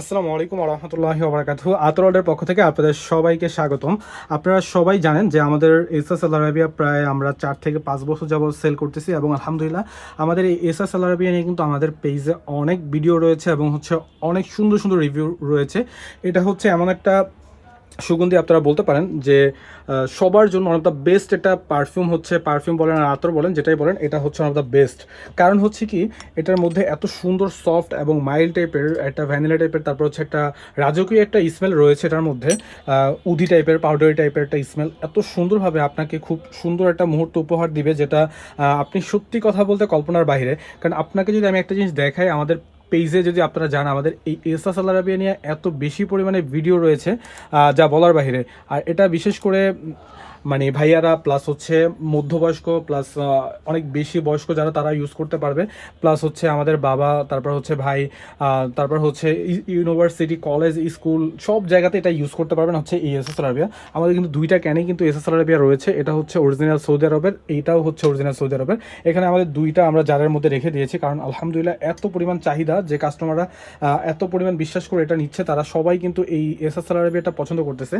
আসসালামু আলাইকুম রহমতুল্লাহি ওবরাকাতু আতরওয়ার্ল্ডের পক্ষ থেকে আপনাদের সবাইকে স্বাগতম। আপনারা সবাই জানেন যে আমাদের এসএস আল আরাবিয়া প্রায় আমরা চার থেকে পাঁচ বছর যাবত সেল করতেছি এবং আলহামদুলিল্লাহ আমাদের এই এসএস আল আরাবিয়া নিয়ে কিন্তু আমাদের পেজে অনেক ভিডিও রয়েছে এবং হচ্ছে অনেক সুন্দর সুন্দর রিভিউ রয়েছে। এটা হচ্ছে এমন একটা সুগন্ধি আপনারা বলতে পারেন যে সবার জন্য ওয়ান অফ দ্য বেস্ট একটা পারফিউম হচ্ছে পারফিউম বলেন আর আতর বলেন, যেটাই বলেন, এটা হচ্ছে ওয়ান অফ দ্য বেস্ট কারণ হচ্ছে কি, এটার মধ্যে এত সুন্দর সফট এবং মাইল্ড টাইপের একটা ভ্যানিলা টাইপের তারপর হচ্ছে একটা রাজকীয় একটা স্মেল রয়েছে এটার মধ্যে উদি টাইপের পাউডারি টাইপের একটা স্মেল এত সুন্দরভাবে আপনাকে খুব সুন্দর একটা মুহূর্ত উপহার দিবে যেটা আপনি সত্যি কথা বলতে কল্পনার বাইরে। কারণ আপনাকে যদি আমি একটা জিনিস দেখাই, আমাদের পেজে যদি আপনারা যান, আমাদের এই এসা সালারাবিয়া নিয়ে এত বেশি পরিমাণে ভিডিও রয়েছে যা বলার বাহিরে। আর এটা বিশেষ করে মানে ভাইয়ারা প্লাস হচ্ছে মধ্যবয়স্ক প্লাস অনেক বেশি বয়স্ক যারা, তারা ইউজ করতে পারবে। প্লাস হচ্ছে আমাদের বাবা, তারপর হচ্ছে ভাই তারপর হচ্ছে ইউনিভার্সিটি কলেজ স্কুল সব জায়গাতে এটা ইউজ করতে পারবেন হচ্ছে এই এস এস আরবিয়া আমাদের কিন্তু দুইটা ক্যানেই কিন্তু এস এস আরবিয়া রয়েছে। এটা হচ্ছে অরিজিনাল সৌদি আরবের এইটাও হচ্ছে অরিজিনাল সৌদি আরবের এখানে আমাদের দুইটা আমরা জারের মধ্যে রেখে দিয়েছি, কারণ আলহামদুলিল্লাহ এত পরিমাণ চাহিদা যে কাস্টমাররা এত পরিমাণ বিশ্বাস করে এটা নিচ্ছে, তারা সবাই কিন্তু এই এস এস আরবিয়াটা পছন্দ করতেছে।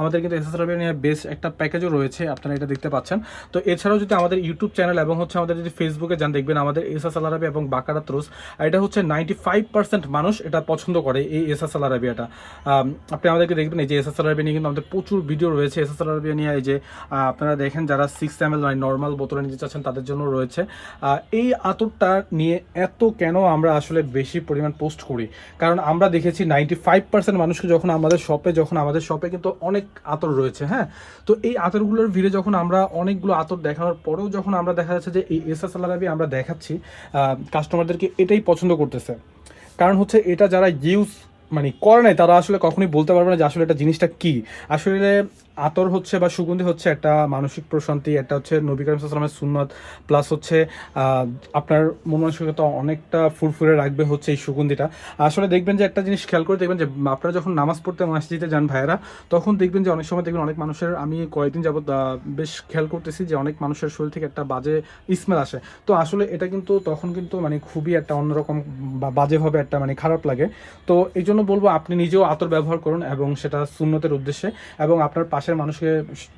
আমাদের কিন্তু এস এস আরবিয়া নিয়ে বেশ একটা প্যাকেজও রয়েছে, আপনারা এটা দেখতে পাচ্ছেন। তো এছাড়াও যদি আমাদের ইউটিউব চ্যানেল এবং হচ্ছে আমাদের যদি ফেসবুকে যান, দেখবেন আমাদের এস আরবিয়া এবং বাকারাত রোজ এটা হচ্ছে নাইনটি ফাইভ পার্সেন্ট মানুষ এটা পছন্দ করে, এই এস আরবিয়াটা আপনি আমাদেরকে দেখবেন, এই যে এস আরবিয়া নিয়ে কিন্তু আমাদের প্রচুর ভিডিও রয়েছে। এস আরবিয়া নিয়ে এই যে আপনারা দেখেন যারা সিক্স এম এল মানে নর্মাল বোতলে নিতে চাচ্ছেন, তাদের জন্য রয়েছে। এই আতরটা নিয়ে এত কেন আমরা আসলে বেশি পরিমাণ পোস্ট করি? কারণ আমরা দেখেছি নাইনটি ফাইভ পার্সেন্ট মানুষকে যখন আমাদের শপে যখন আমাদের শপে কিন্তু অনেক আতর রয়েছে হ্যাঁ? তো এই আতরগুলোর ভিড়ে যখন আমরা অনেকগুলো আতর দেখানোর পরেও যখন আমরা দেখা যাচ্ছে যে এই এস এস আলারাবি আমরা দেখাচ্ছি কাস্টমারদেরকে এটাই পছন্দ করতেছে। কারণ হচ্ছে এটা যারা ইউজ মানে করে নাই, তারা আসলে কখনোই বলতে পারবে না যে আসলে এটা জিনিসটা কি। আসলে আতর হচ্ছে বা সুগন্ধি হচ্ছে একটা মানসিক প্রশান্তি, একটা হচ্ছে নবী করিম সাল্লামের সুন্নত প্লাস হচ্ছে আপনার মন মানসিকতা অনেকটা ফুরফুরে রাখবে হচ্ছে এই সুগন্ধিটা। আসলে দেখবেন যে একটা জিনিস খেয়াল করে দেখবেন যে আপনারা যখন নামাজ পড়তে মসজিদে যান ভাইয়েরা, তখন দেখবেন যে অনেক সময় দেখবেন অনেক মানুষের, আমি কয়েকদিন যাবত বেশ খেয়াল করতেছি যে অনেক মানুষের শরীর থেকে একটা বাজে স্মেল আসে। তো আসলে এটা কিন্তু তখন কিন্তু মানে খুবই একটা অন্যরকম বাজেভাবে একটা মানে খারাপ লাগে। তো এই জন্য বলব আপনি নিজেও আতর ব্যবহার করুন এবং সেটা সুন্নতের উদ্দেশ্যে এবং আপনার পাশের মানুষকে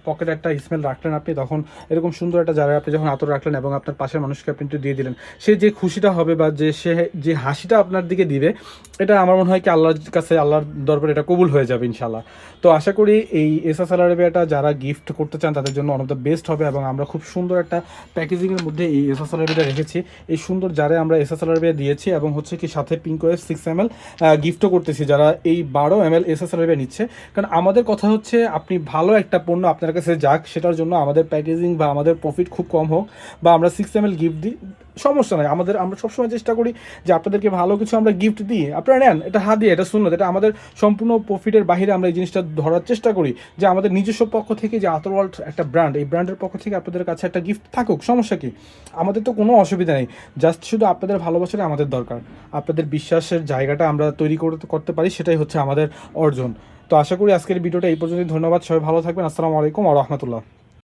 পকেটে একটা স্মেল রাখলেন আপনি, তখন এরকম সুন্দর একটা জায়গায় আপনি যখন আতর রাখলেন এবং আপনার পাশের মানুষকে আপনি একটু দিয়ে দিলেন, সে যে খুশিটা হবে বা যে সে, যে হাসিটা আপনার দিকে দিবে এটা আমার মনে হয় কি আল্লাহর কাছে, আল্লাহর দরবারে এটা কবুল হয়ে যাবে ইনশাল্লাহ তো আশা করি এই এসএস আরবিয়াটা যারা গিফট করতে চান, তাদের জন্য অন অফ দ্য বেস্ট হবে এবং আমরা খুব সুন্দর একটা প্যাকেজিংয়ের মধ্যে এই এসএস আরবিয়াটা রেখেছি। এই সুন্দর যারা আমরা এসএস আরবিয়া দিয়েছি এবং হচ্ছে কি সাথে pink wave six M L গিফটও করতেছি যারা এই বারো এম এল এসএস আরবিয়া নিচ্ছে। কারণ আমাদের কথা হচ্ছে আপনি ভালো একটা পণ্য আপনার কাছে যাক, সেটার জন্য আমাদের প্যাকেজিং বা আমাদের প্রফিট খুব কম হোক বা আমরা সিক্স এম এল গিফট দিই সমস্যা নাই। আমাদের, আমরা সবসময় চেষ্টা করি যে আপনাদেরকে ভালো কিছু আমরা গিফট দিই আপনারা নেন, এটা হাত দিয়ে, এটা শুনুন এটা আমাদের সম্পূর্ণ প্রফিটের বাইরে আমরা এই জিনিসটা ধরার চেষ্টা করি যে আমাদের নিজস্ব পক্ষ থেকে যে আতর ওয়ার্ল্ড একটা ব্র্যান্ড এই ব্র্যান্ডের পক্ষ থেকে আপনাদের কাছে একটা গিফট থাকুক, সমস্যা কি? আমাদের তো কোনো অসুবিধা নেই জাস্ট শুধু আপনাদের ভালোবাসাটা আমাদের দরকার। আপনাদের বিশ্বাসের জায়গাটা আমরা তৈরি করতে করতে পারি, সেটাই হচ্ছে আমাদের অর্জন। তো আশা করি আজকের ভিডিওটা এই পর্যন্তই, ধন্যবাদ, সবাই ভালো থাকবেন, আসসালামু আলাইকুম আ রহমতুল্লাহ।